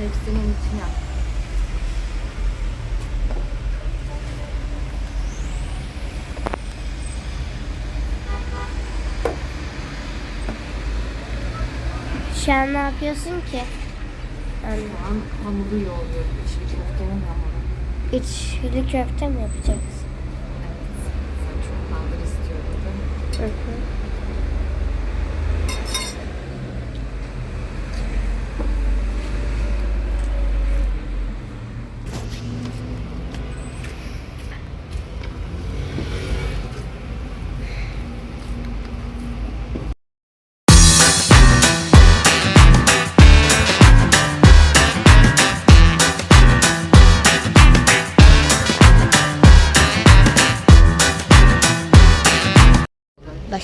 tepsinin içine. Şu an ne yapıyorsun ki? Yani Şu an hamuru yoğuruyorum. İçli köftenin hamuru. içli köfte mi yapacaksın? Evet. Sen çok kaldır istiyordun değil mi? Hı hı.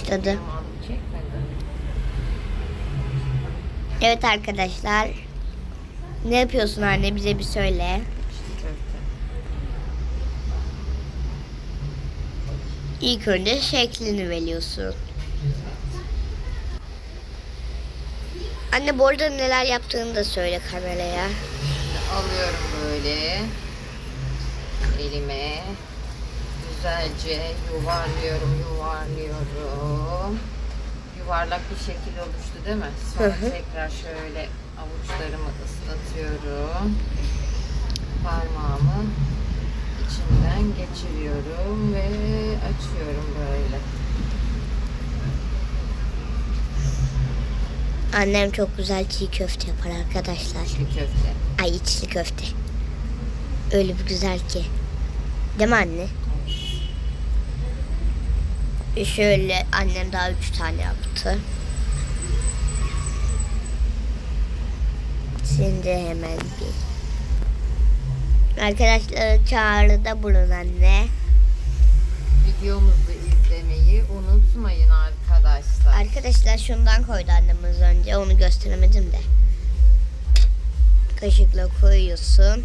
Başladı. Evet arkadaşlar. Ne yapıyorsun anne bize bir söyle. İlk önce şeklini veriyorsun. Anne bu arada neler yaptığını da söyle kameraya. Alıyorum böyle. Elime. Güzelce yuvarlıyorum, yuvarlıyorum. Yuvarlak bir şekil oluştu değil mi? Sonra Hı hı. tekrar şöyle avuçlarımı ıslatıyorum. Parmağımı içinden geçiriyorum ve açıyorum böyle. Annem çok güzel çiğ köfte yapar arkadaşlar. İçli köfte. Ay içli köfte. Öyle bir güzel ki. Değil mi anne? E Şöyle annem daha üç tane yaptı. Şimdi hemen bir. Arkadaşlar çağrıda bulun anne. Videomuzu izlemeyi unutmayın arkadaşlar. Arkadaşlar şundan koydu annem az önce. Onu gösteremedim de. Kaşıkla koyuyorsun.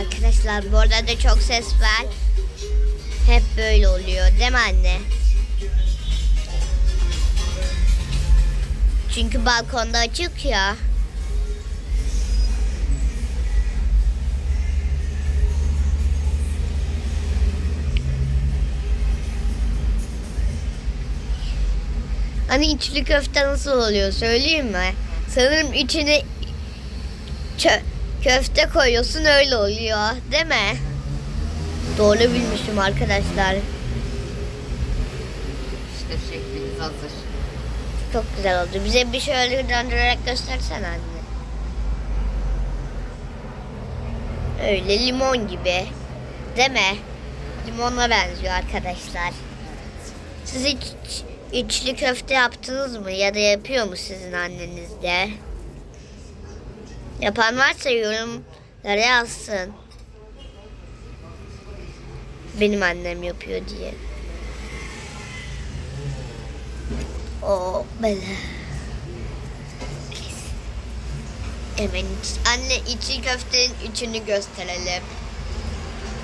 Arkadaşlar bu arada da çok ses var. Hep böyle oluyor değil mi anne? Çünkü balkonda açık ya. Hani içli köfte nasıl oluyor söyleyeyim mi? Sanırım içine çö- köfte koyuyorsun öyle oluyor değil mi? Doğru bilmişim arkadaşlar. İşte şeklimiz hazır. Çok güzel oldu. Bize bir şöyle döndürerek göstersen anne. Öyle limon gibi. Değil mi? Limonla benziyor arkadaşlar. Siz hiç içli köfte yaptınız mı? Ya da yapıyor mu sizin anneniz de? Yapan varsa yorumlara yazsın. Benim annem yapıyor diye. O böyle. İç- anne içi köftenin içini gösterelim.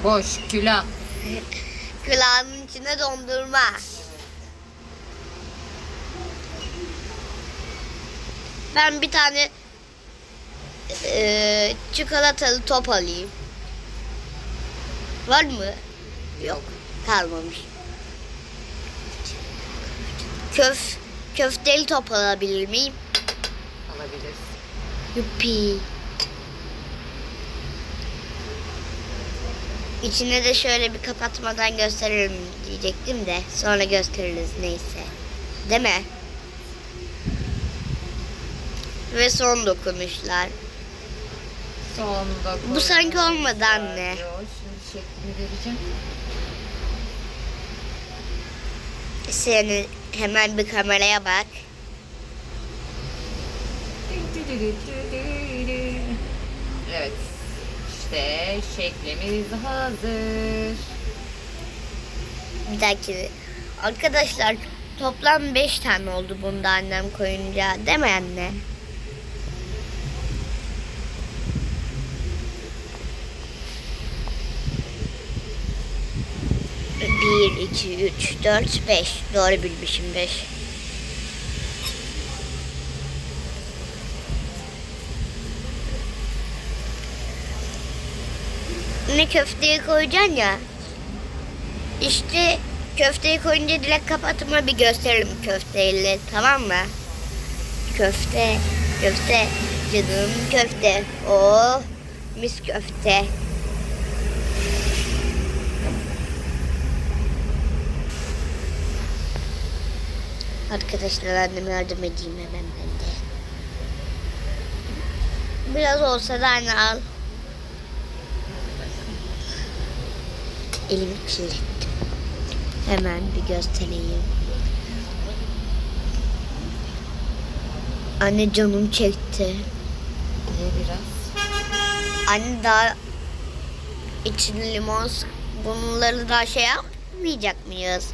Boş külah. Kulağının içine dondurma. Ben bir tane eee, çikolatalı top alayım. Var mı? Yok. Kalmamış. Köf köfteli top alabilir miyim? Alabilirsin. Yuppi. İçine de şöyle bir kapatmadan gösteririm diyecektim de sonra gösteririz neyse. Değil mi? Ve son dokunuşlar. Sonunda Bu sanki olmadı anne. Şimdi şeklini vereceğim. Senin hemen bir kameraya bak. Evet. İşte şeklimiz hazır. Bir dahaki. Arkadaşlar toplam 5 tane oldu bunda annem koyunca. Değil mi anne? 1, 2, 3, 4, 5. Doğru bilmişim 5. Ne köfteyi koyacaksın ya. İşte köfteyi koyunca direkt kapatma bir gösterelim köfteyle tamam mı? Köfte, köfte, canım köfte. Oh, mis köfte. Arkadaşlar anneme yardım edeyim hemen ben de. Biraz olsa da anne al. Elimi kirlettim. Hemen bir göstereyim. Anne canım çekti. Ye biraz. Anne daha içine limon sık- bunları daha şey yapmayacak mıyız?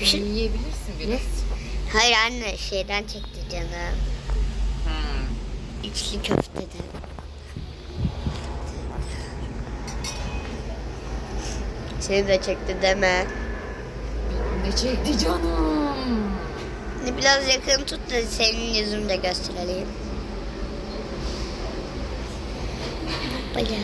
Düşün- Yiyebilirsin biraz. Hayır anne şeyden çekti canım. Ha. İçli köfteden. Seni de çekti deme. Ne çekti canım? Biraz yakın tut da senin yüzünü de gösterelim. Baya.